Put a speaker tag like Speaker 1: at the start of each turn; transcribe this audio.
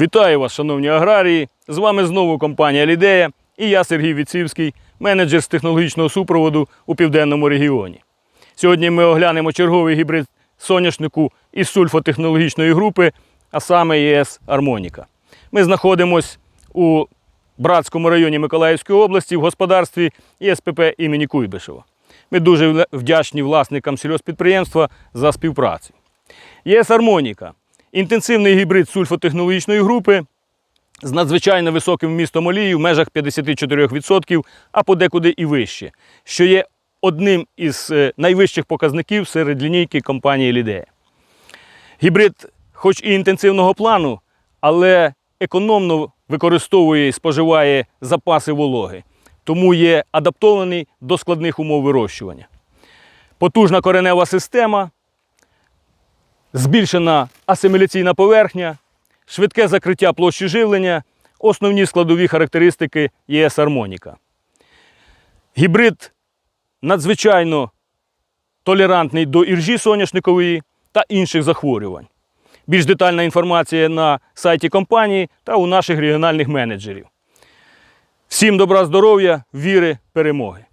Speaker 1: Вітаю вас, шановні аграрії! З вами знову компанія Лідея і я Сергій Віцівський, менеджер з технологічного супроводу у південному регіоні. Сьогодні ми оглянемо черговий гібрид соняшнику із сульфотехнологічної групи, а саме ЄС Армоніка. Ми знаходимося у Братському районі Миколаївської області в господарстві ЄСПП імені Куйбишева. Ми дуже вдячні власникам сільгоспідприємства за співпрацю. ЄС Армоніка інтенсивний гібрид сульфотехнологічної групи з надзвичайно високим вмістом олії в межах 54%, а подекуди і вище, що є одним із е, найвищих показників серед лінійки компанії Лідея. Гібрид, хоч і інтенсивного плану, але економно використовує і споживає запаси вологи, тому є адаптований до складних умов вирощування. Потужна коренева система, збільшена асиміляційна поверхня, швидке закриття площі живлення, основні складові характеристики ЄС Армоніка. Гібрид надзвичайно толерантний до іржі соняшникової та інших захворювань. Більш детальна інформація на сайті компанії та у наших регіональних менеджерів. Всім добра здоров'я, віри, перемоги!